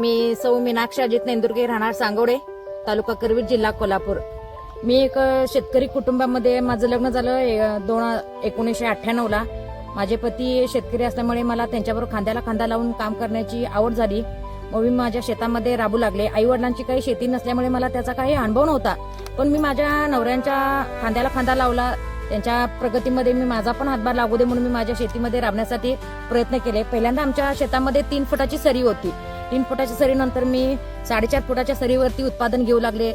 मी सौ मीनाक्षी अजित नेंदुर्गे राहणार सांगोडे तालुका करवीर जिल्हा कोल्हापूर. मी एक शेतकरी कुटुंबामध्ये माझं लग्न झालं दोन एकोणीसशे अठ्ठ्याण्णवला माझे पती शेतकरी असल्यामुळे मला त्यांच्याबरोबर खांद्याला खांदा लावून काम करण्याची आवड झाली. मग मी माझ्या शेतामध्ये राबू लागले. आई वडिलांची काही शेती नसल्यामुळे मला त्याचा काही अनुभव नव्हता. पण मी माझ्या नवऱ्यांच्या खांद्याला खांदा लावला. त्यांच्या प्रगतीमध्ये मी माझा पण हातभार लागू दे म्हणून मी माझ्या शेतीमध्ये राबण्यासाठी प्रयत्न केले. पहिल्यांदा आमच्या शेतामध्ये तीन फुटाची सरी होती. तीन फुटाच्या सरीनंतर मी साडेचार फुटाच्या सरीवरती उत्पादन घेऊ लागले.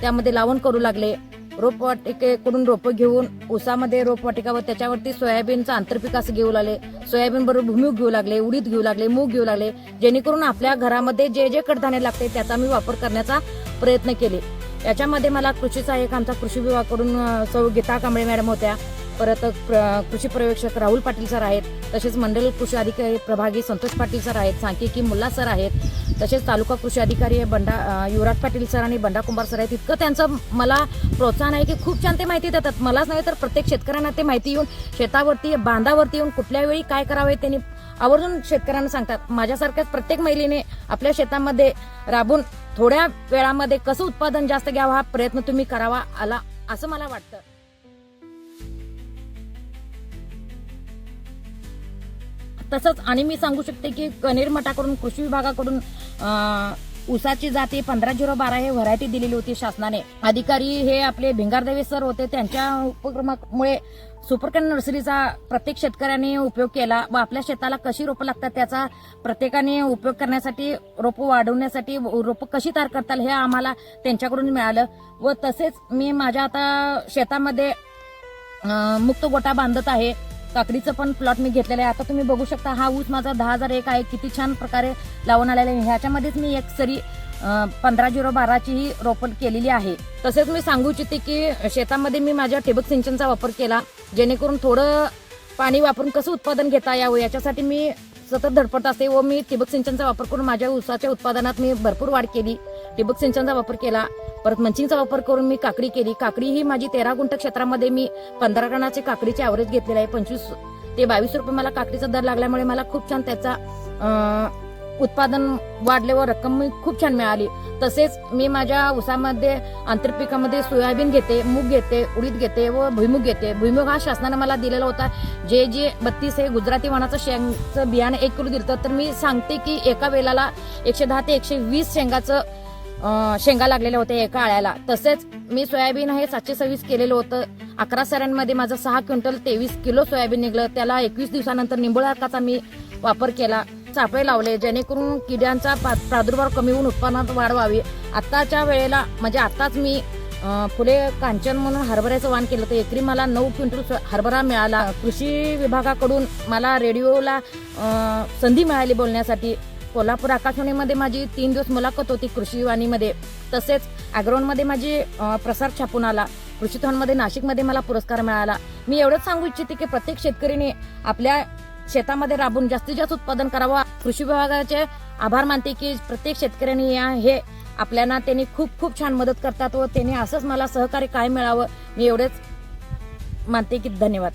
त्यामध्ये लावण करू लागले. रोपवाटिकेकडून रोपं घेऊन ऊसामध्ये रोपवाटिका व त्याच्यावरती सोयाबीनचं आंतरपीक असं घेऊ लागले. सोयाबीन बरोबर भूमिक घेऊ लागले उडीद घेऊ लागले मूग घेऊ लागले. जेणेकरून आपल्या घरामध्ये जे जे कडधान्य लागते त्याचा मी वापर करण्याचा प्रयत्न केले. याच्यामध्ये मला कृषीचा एक आमचा कृषी विभागाकडून सौ गीता कांबळे मॅडम होत्या. परत प्र- कृषी पर्यवेक्षक राहुल पाटील सर आहेत तसेच मंडल कृषी अधिकारी प्रभागी संतोष पाटील सर आहेत सांख्यिकी मुल्ला सर आहेत तसेच तालुका कृषी अधिकारी आहे बंडा युवराज पाटील सर आणि बंडा कुंभार सर आहेत. इतकं त्यांचं मला प्रोत्साहन आहे की खूप छान ते माहिती देतात. मलाच नाही तर प्रत्येक शेतकऱ्यांना ते माहिती येऊन शेतावरती बांधावरती येऊन कुठल्या वेळी काय करावे त्यांनी आवर्जून शेतकऱ्यांना सांगतात. माझ्यासारख्याच प्रत्येक महिलेने आपल्या शेतामध्ये राबून थोड्या वेळामध्ये कसं उत्पादन जास्त घ्यावं हा प्रयत्न तुम्ही करावा आला असं मला वाटतं. तसंच आणि मी सांगू शकते की कनेर मठाकडून कृषी विभागाकडून उसाची जाती पंधरा झिरो बारा हे व्हरायटी दिलेली होती शासनाने. अधिकारी हे आपले भिंगारदेवे सर होते त्यांच्या उपक्रमामुळे सुपरकन नर्सरीचा प्रत्येक शेतकऱ्याने उपयोग केला व आपल्या शेताला कशी रोपं लागतात त्याचा प्रत्येकाने उपयोग करण्यासाठी रोपं वाढवण्यासाठी रोपं कशी तयार करता हे आम्हाला त्यांच्याकडून मिळालं. व तसेच मी माझ्या आता शेतामध्ये मुक्त गोटा बांधत आहे. काकडीचं पण प्लॉट मी घेतलेलं आहे. आता तुम्ही बघू शकता हा ऊस माझा दहा हजार एक आहे. किती छान प्रकारे लावून आलेला आहे. ह्याच्यामध्येच मी एक सरी पंधरा झिरो बाराची ही रोपण केलेली आहे. तसेच मी सांगू इच्छिते की शेतामध्ये मी माझ्या ठिबक सिंचनचा वापर केला जेणेकरून थोडं पाणी वापरून कसं उत्पादन घेता यावं याच्यासाठी मी सतत धडपडत असते व मी ठिबक सिंचनचा वापर करून माझ्या ऊसाच्या उत्पादनात मी भरपूर वाढ केली. ठिबक सिंचनचा वापर केला. परत मंचिंगचा वापर करून मी काकडी केली. काकडी ही माझी तेरा गुंठ क्षेत्रामध्ये मी पंधरा टनाचे काकडीचे ॲव्हरेज घेतलेले आहे. पंचवीस ते बावीस रुपये मला काकडीचा दर लागल्यामुळे मला खूप छान त्याचा उत्पादन वाढले व रक्कम मी खूप छान मिळाली. तसेच मी माझ्या ऊसामध्ये आंतरपिकामध्ये सोयाबीन घेते मूग घेते उडीद घेते व भुईमुग घेते. भुईमुग हा शासनाने मला दिलेला होता. जे जे बत्तीस हे गुजराती वाणाचं शेंगचं बियाणं एक किलो दिलं तर मी सांगते की एका वेळेला एकशे दहा ते एकशे वीस शेंगाचं शेंगा लागलेल्या होत्या एका आळ्याला. तसेच मी सोयाबीन हे सातशे सव्वीस केलेलं होतं. अकरा सऱ्यांमध्ये माझं सहा क्विंटल तेवीस किलो सोयाबीन निघलं. त्याला एकवीस दिवसानंतर निंबोळाकाचा मी वापर केला. सापळे लावले. जेणेकरून किड्यांचा पा- प्रादुर्भाव कमी होऊन उत्पन्नात वाढ व्हावी. आत्ताच्या वेळेला म्हणजे आत्ताच मी फुले कांचन म्हणून हरभऱ्याचं वाण केलं तर एकरी मला नऊ क्विंटल हरभरा मिळाला. कृषी विभागाकडून मला रेडिओला संधी मिळाली बोलण्यासाठी. कोल्हापूर आकाशवाणीमध्ये माझी तीन दिवस मुलाखत होती कृषीवाणीमध्ये तसेच ॲग्रोनमध्ये माझी प्रसार छापून आला. कृषीथॉनमध्ये नाशिकमध्ये मला पुरस्कार मिळाला. मी एवढंच सांगू इच्छिते की प्रत्येक शेतकरीने आपल्या शेतामध्ये राबून जास्तीत जास्त उत्पादन करावं. कृषी विभागाचे आभार मानते की प्रत्येक शेतकऱ्यांनी या हे आपल्याला त्यांनी खूप खूप छान मदत करतात व त्यांनी असंच मला सहकार्य काय मिळावं. मी एवढेच मानते की धन्यवाद.